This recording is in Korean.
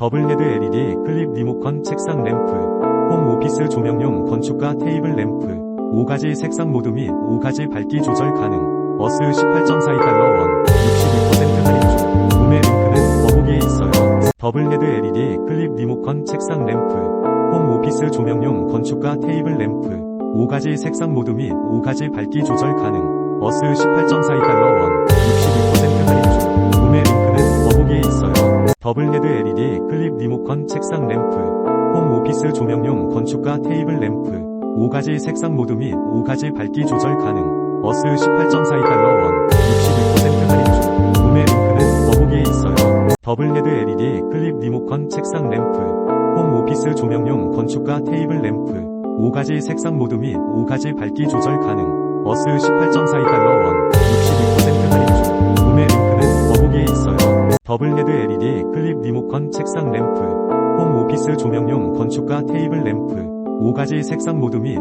더블 헤드 LED 클립 리모컨 책상 램프, 홈 오피스 조명용 건축가 테이블 램프, 5가지 색상 모드 및 5가지 밝기 조절 가능, 어스 18.42달러 원, 62% 할인 중, 구매 링크는 더보기에 있어요. 더블 헤드 LED 클립 리모컨 책상 램프, 홈 오피스 조명용 건축가 테이블 램프, 5가지 색상 모드 및 5가지 밝기 조절 가능, 어스 18.42달러 원, 62% 할인 중, 구매 링크는 더보기에 있어요. 더블 헤드 LED 클립 리모컨 책상 램프, 홈 오피스 조명용 건축가 테이블 램프, 5가지 색상 모드 및 5가지 밝기 조절 가능, 어스 18.42달러 원, 62% 할인 중, 구매 링크는 더보기에 있어요. 더블 헤드 LED 클립 리모컨 책상 램프, 홈 오피스 조명용 건축가 테이블 램프, 5가지 색상 모드 및 5가지 밝기 조절 가능, 어스 18.42달러 원, 62% 할인 중, 구매 링크는 더보기에 있어요. 더블 헤드 LED 리모컨 책상 램프, 홈 오피스 조명용 건축가 테이블 램프, 5가지 색상 모드 및